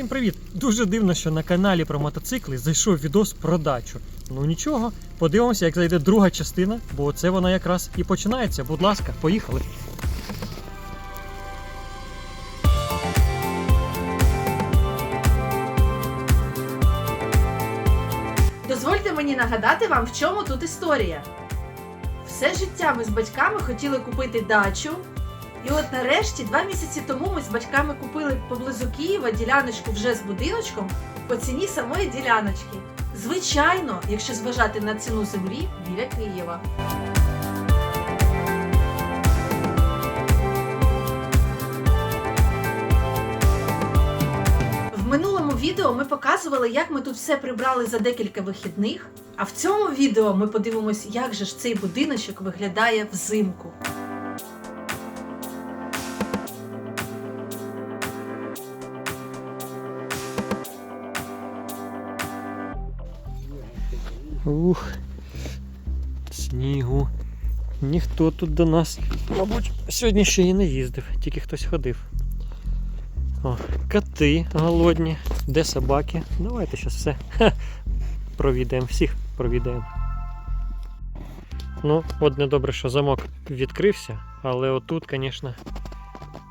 Всім привіт! Дуже дивно, що на каналі про мотоцикли зайшов відос про дачу. Ну нічого, подивимося, як зайде друга частина, бо це вона якраз і починається. Будь ласка, поїхали. Дозвольте мені нагадати вам, в чому тут історія. Все життя ми з батьками хотіли купити дачу. І от нарешті, два місяці тому ми з батьками купили поблизу Києва діляночку вже з будиночком по ціні самої діляночки. Звичайно, якщо зважати на ціну землі біля Києва. В минулому відео ми показували, як ми тут все прибрали за декілька вихідних. А в цьому відео ми подивимось, як же ж цей будиночок виглядає взимку. Ух, снігу. Ніхто тут до нас, мабуть, сьогодні ще і не їздив, тільки хтось ходив. О, коти голодні. Де собаки? Давайте зараз все ха, провідаємо, всіх провідаємо. Ну, одне добре, що замок відкрився, але отут, звісно,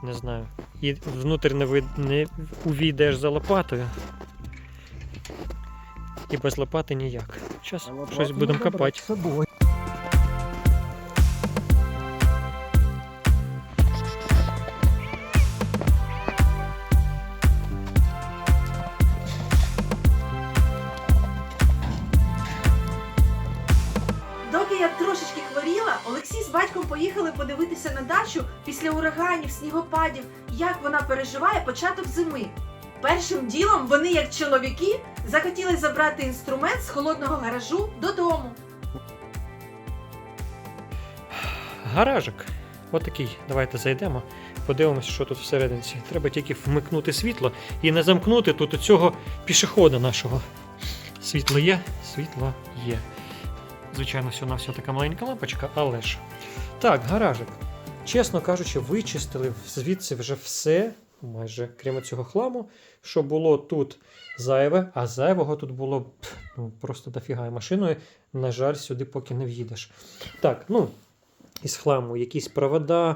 не знаю. І внутрі не увійдеш за лопатою. І без лопати ніяк. Зараз щось будемо копати. Доки я трошечки хворіла, Олексій з батьком поїхали подивитися на дачу після ураганів, снігопадів, як вона переживає початок зими. Першим ділом вони, як чоловіки, захотіли забрати інструмент з холодного гаражу додому. Гаражик. Отакий. Давайте зайдемо, подивимось, що тут всередині. Треба тільки вмикнути світло і не замкнути тут цього пішохода нашого. Світло є, світло є. Звичайно, все на все така маленька лампочка, але ж. Так, гаражик. Чесно кажучи, вичистили звідси вже все, майже крім цього хламу, що було тут зайве, а зайвого тут було ну, просто дофіга. Машиною, на жаль, сюди поки не в'їдеш. Так, ну, із хламу якісь провода,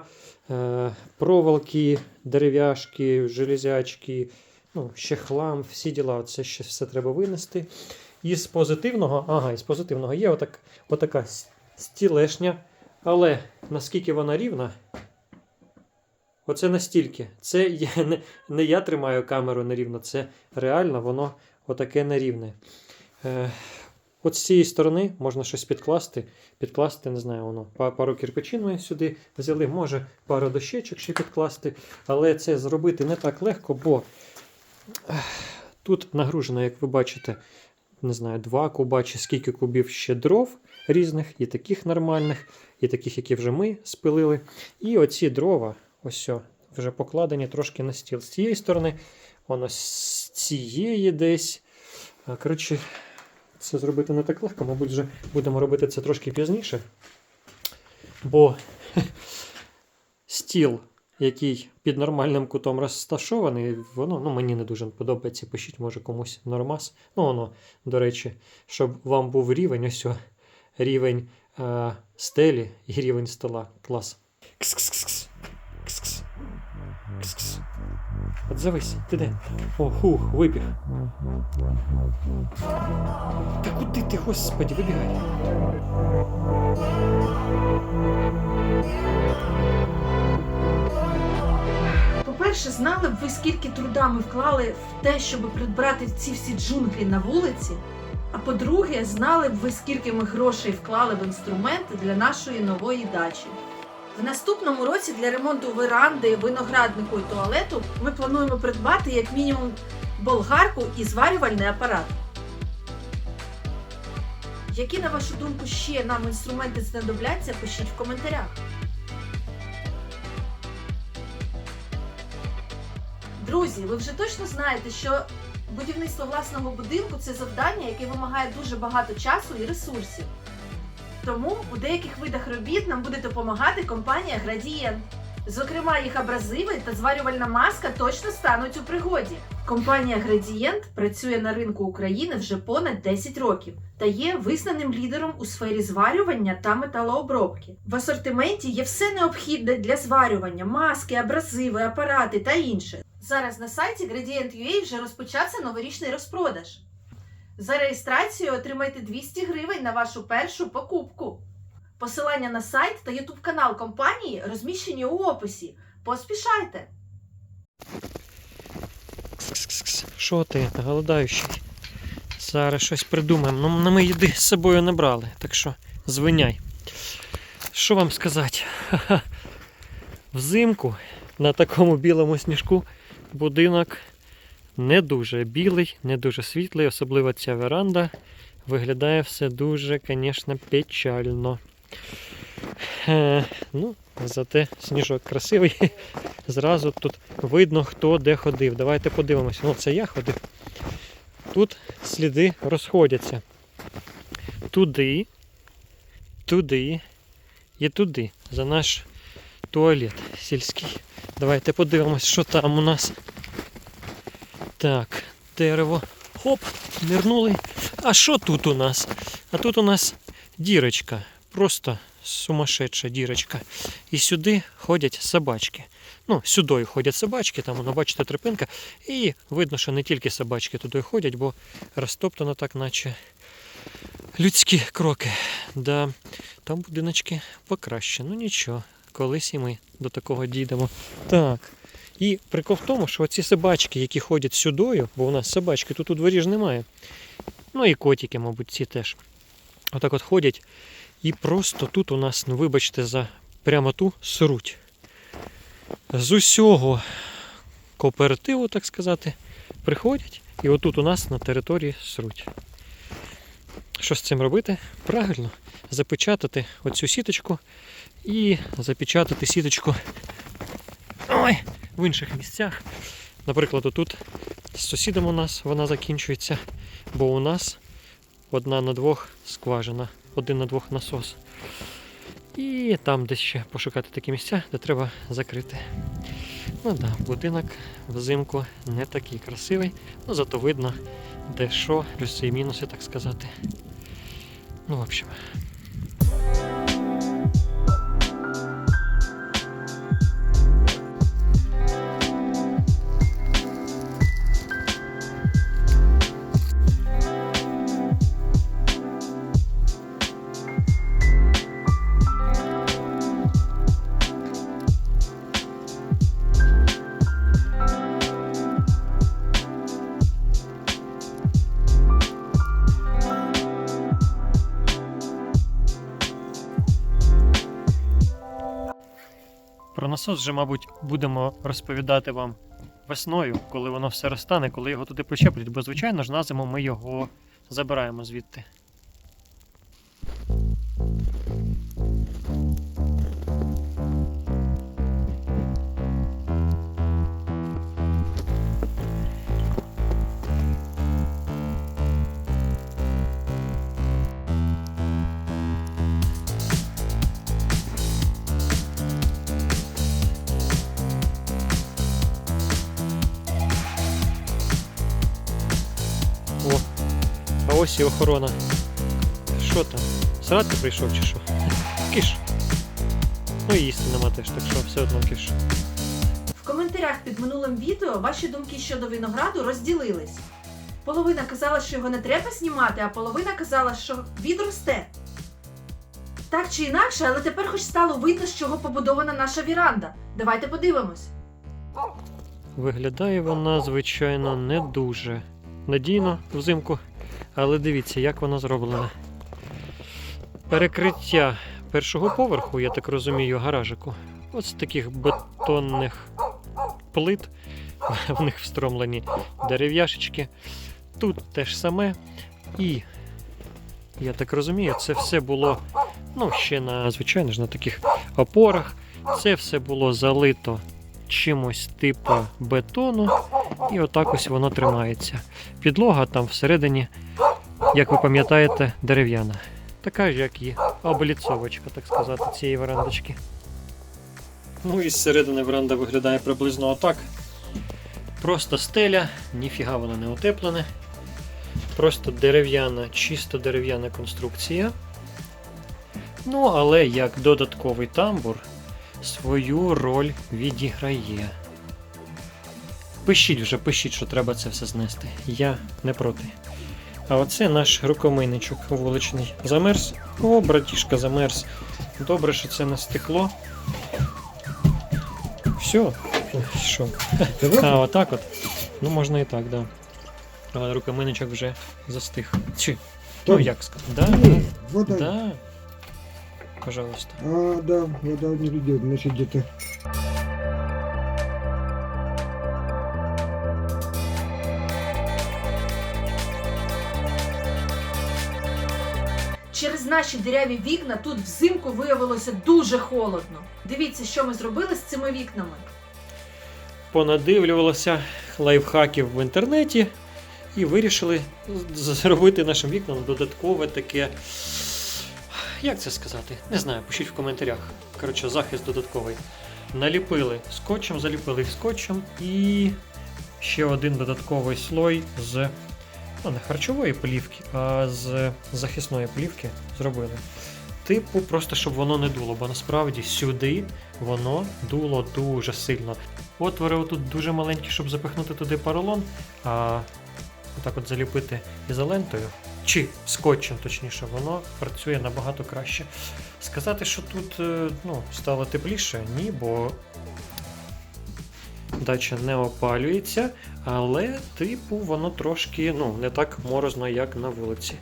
е, проволоки, дерев'яшки, железячки, ну, ще хлам, всі діла. Це ще все треба винести. Із позитивного, ага, із позитивного є отак, отака стілешня. Але наскільки вона рівна, оце настільки. Це я, не, не я тримаю камеру нерівно, це реально воно отаке нерівне. Е, От з цієї сторони можна щось підкласти. Підкласти, не знаю, воно, пару кирпичин ми сюди взяли, може пару дощечок ще підкласти. Але це зробити не так легко, бо ех, тут нагружено, як ви бачите, не знаю, два куба чи скільки кубів ще дров різних, і таких нормальних, і таких, які вже ми спилили. І оці дрова, ось вже покладені трошки на стіл. З цієї сторони, воно з цієї десь. Коротше, це зробити не так легко, мабуть, вже будемо робити це трошки пізніше. Бо стіл, який під нормальним кутом розташований, воно ну, мені не дуже подобається. Пишіть, може комусь нормас. Ну, воно, до речі, щоб вам був рівень, ось рівень е, стелі і рівень стола. Клас. Кс-кс-кс. Кс-кс. Кс-кс. Отзовись, ти де? О, хух, вибіг. Та куди ти, господі, вибігай? По-перше, знали б ви, скільки труда ми вклали в те, щоб прибрати ці всі джунглі на вулиці. А по-друге, знали б ви, скільки ми грошей вклали в інструменти для нашої нової дачі. В наступному році для ремонту веранди, винограднику і туалету ми плануємо придбати як мінімум болгарку і зварювальний апарат. Які, на вашу думку, ще нам інструменти знадобляться, пишіть в коментарях. Друзі, ви вже точно знаєте, що будівництво власного будинку це завдання, яке вимагає дуже багато часу і ресурсів. Тому у деяких видах робіт нам буде допомагати компанія Gradient. Зокрема, їх абразиви та зварювальна маска точно стануть у пригоді. Компанія Градієнт працює на ринку України вже понад 10 років та є визнаним лідером у сфері зварювання та металообробки. В асортименті є все необхідне для зварювання: маски, абразиви, апарати та інше. Зараз на сайті Gradient.ua вже розпочався новорічний розпродаж. За реєстрацію отримайте 200 гривень на вашу першу покупку. Посилання на сайт та ютуб канал компанії розміщені у описі. Поспішайте! Що ти, голодаючий? Зараз щось придумаємо. Ну, на ми їди з собою не брали, так що звиняй. Що вам сказати? Взимку на такому білому сніжку будинок не дуже білий, не дуже світлий, особливо ця веранда. Виглядає все дуже, звісно, печально. Е, ну, зате сніжок красивий. Зразу тут видно, хто де ходив. Давайте подивимося. Ну, це я ходив. Тут сліди розходяться. Туди, туди і туди. За наш туалет сільський. Давайте подивимось, що там у нас. Так, дерево. Хоп, нирнули. А що тут у нас? А тут у нас дірочка. Просто сумасшедша дірочка. І сюди ходять собачки. Ну, сюди ходять собачки, там воно, бачите, трипинка. І видно, що не тільки собачки туди ходять, бо розтоптано так, наче людські кроки. Да, там будиночки покраще. Ну нічого, колись і ми до такого дійдемо. Так. І прикол в тому, що ці собачки, які ходять сюдою, бо у нас собачки тут у дворі ж немає. Ну і котики, мабуть, ці теж. Отак от ходять. І просто тут у нас, ну вибачте, за прямоту сруть. З усього кооперативу, так сказати, приходять і отут у нас на території сруть. Що з цим робити? Правильно, запечатати оцю сіточку і запечатати сіточку ой, в інших місцях. Наприклад, отут з сусідом у нас вона закінчується, бо у нас одна на двох скважина, один на двох насос. І там десь ще пошукати такі місця, де треба закрити. Ну да, будинок взимку не такий красивий, ну зато видно, де що, плюси і мінуси, так сказати. Ну, в общем. Про насос вже, мабуть, будемо розповідати вам весною, коли воно все розтане, коли його туди прищеплять, бо, звичайно ж, на зиму ми його забираємо звідти. Ось і охорона. Що там? Срати прийшов чи що? Киш. Ну і їсти нема теж, так що все одно киш. В коментарях під минулим відео ваші думки щодо винограду розділились. Половина казала, що його не треба знімати, а половина казала, що відросте. Так чи інакше, але тепер хоч стало видно, з чого побудована наша віранда. Давайте подивимось. Виглядає вона, звичайно, не дуже надійно взимку, але дивіться, як вона зроблена. Перекриття першого поверху, я так розумію, гаражику. Ось таких бетонних плит. В них встромлені дерев'яшечки. Тут те ж саме. І, я так розумію, це все було ну, ще на, звичайно ж, на таких опорах. Це все було залито чимось типу бетону, і отак ось воно тримається. Підлога там всередині, як ви пам'ятаєте, дерев'яна. Така ж, як і обліцовочка, так сказати, цієї верандочки. Ну і зсередини веранда виглядає приблизно отак. Просто стеля, ніфіга воно не утеплене. Просто дерев'яна, чисто дерев'яна конструкція. Ну, але як додатковий тамбур свою роль відіграє. Пишіть вже, пишіть, що треба це все знести. Я не проти. А оце наш рукомийничок вуличний. Замерз. О, братішка, замерз. Добре, що це не стекло. Все. Що? А, отак от. Ну, можна і так, да. Але рукомийничок вже застиг. Чи? Ну, як сказати? Да? Вода. Да. Пожалуйста. А, да, вода не идет, значит где-то. Через наші діряві вікна тут взимку виявилося дуже холодно. Дивіться, що ми зробили з цими вікнами. понадивлювалося лайфхаків в інтернеті і вирішили зробити нашим вікнам додаткове таке. Як це сказати? Не знаю, пишіть в коментарях. Коротше, захист додатковий. Наліпили скотчем, заліпили скотчем і ще один додатковий слой з ну, не харчової плівки, а з захисної плівки зробили. Типу, просто щоб воно не дуло, бо насправді сюди воно дуло дуже сильно. Отвори отут дуже маленькі, щоб запихнути туди поролон, а отак от заліпити ізолентою, чи скотчем, точніше, воно працює набагато краще. Сказати, що тут е, ну, стало тепліше, ні, бо дача не опалюється, але, типу, воно трошки ну, не так морозно, як на вулиці.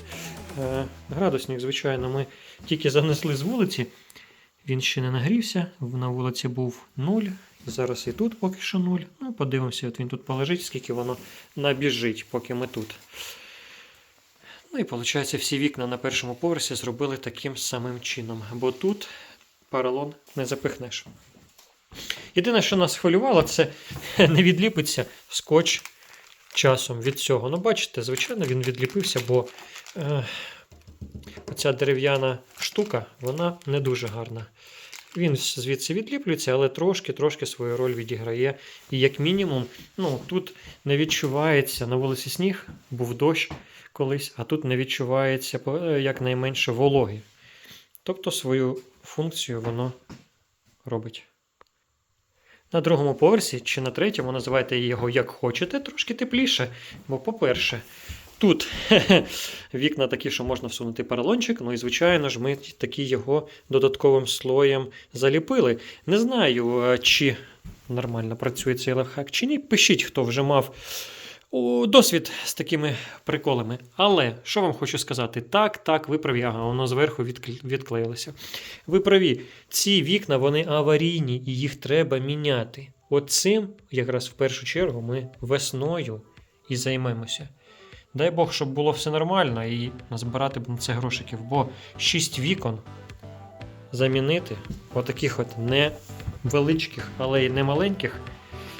Е, градусник, звичайно, ми тільки занесли з вулиці. Він ще не нагрівся, на вулиці був 0. Зараз і тут поки що 0. Ну, подивимося, от він тут полежить, скільки воно набіжить, поки ми тут. Ну і виходить, всі вікна на першому поверсі зробили таким самим чином, бо тут поролон не запихнеш. Єдине, що нас хвилювало, це не відліпиться скотч часом від цього. Ну, бачите, звичайно, він відліпився, бо е, оця дерев'яна штука, вона не дуже гарна. Він звідси відліплюється, але трошки-трошки свою роль відіграє. І як мінімум, ну, тут не відчувається на вулиці сніг, був дощ колись, а тут не відчувається е, якнайменше вологи. Тобто свою функцію воно робить. На другому поверсі чи на третьому, називайте його як хочете, трошки тепліше. Бо, по-перше, тут вікна такі, що можна всунути поролончик, ну і, звичайно ж, ми такі його додатковим слоєм заліпили. Не знаю, е, чи нормально працює цей лайфхак, чи ні. Пишіть, хто вже мав досвід з такими приколами. Але що вам хочу сказати? Так, так, ви праві, ага, воно зверху відклеїлося. Ви праві, ці вікна вони аварійні і їх треба міняти. От цим, якраз в першу чергу, ми весною і займемося. Дай Бог, щоб було все нормально і назбирати б на це грошиків, бо 6 вікон замінити, отаких от невеличких, але й не маленьких.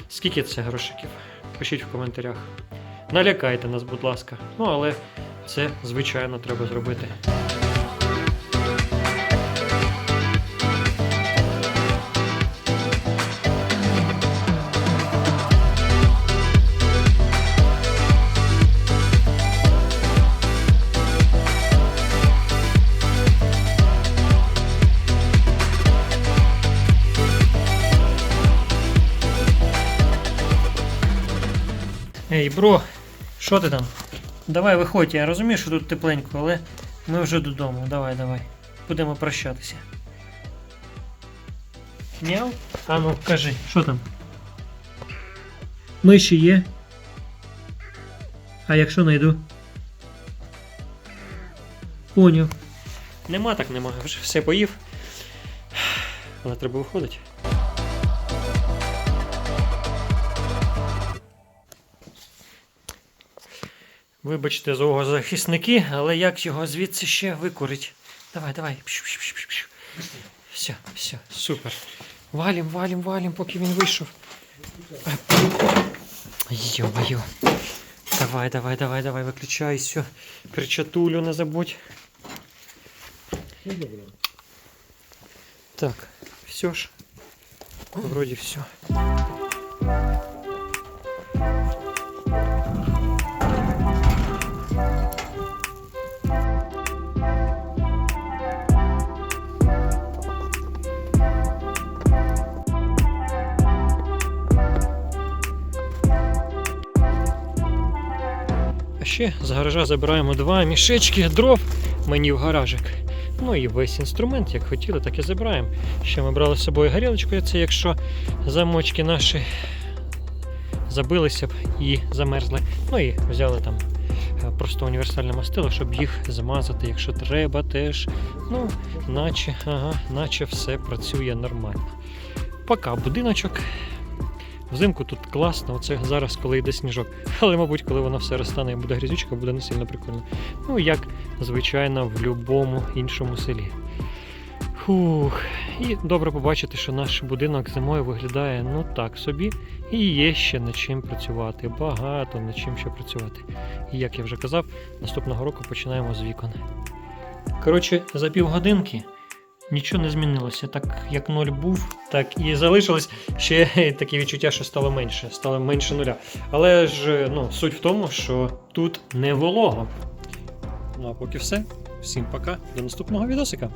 Скільки це грошиків? Пишіть в коментарях. Налякайте нас, будь ласка. Ну, але це, звичайно, треба зробити. Бро, що ти там? Давай виходь, я розумію, що тут тепленько, але ми вже додому. Давай, давай. Будемо прощатися. Няу? А ну, кажи, що там? Миші є. А якщо знайду? Поняв. Нема так нема, вже все поїв. Але треба виходити. Вибачте, зоозахисники, але як його звідси ще викурить? Давай, давай. Пшу-пшу-пшу-пшу. Все, все, супер. Валім, валім, валім, поки він вийшов. Йо-моє. Давай, давай, давай, давай, виключай, все. Перчатулю не забудь. Так, все ж. Вроді все. Ще з гаража забираємо два мішечки дров мені в гаражик. Ну і весь інструмент, як хотіли, так і забираємо. Ще ми брали з собою горілочку, це якщо замочки наші забилися б і замерзли. Ну і взяли там е, просто універсальне мастило, щоб їх змазати, якщо треба теж. Ну, наче, ага, наче все працює нормально. Пока будиночок. Взимку тут класно, оце зараз, коли йде сніжок. Але, мабуть, коли воно все розтане і буде грізючка, буде не сильно прикольно. Ну, як звичайно, в будь-якому іншому селі. Фух. І добре побачити, що наш будинок зимою виглядає ну так собі, і є ще над чим працювати. Багато над чим ще працювати. І як я вже казав, наступного року починаємо з вікон. Коротше, за півгодинки нічого не змінилося. Так як нуль був, так і залишилось ще таке відчуття, що стало менше, стало менше нуля. Але ж ну, суть в тому, що тут не волого. Ну а поки все. Всім пока, до наступного відосика.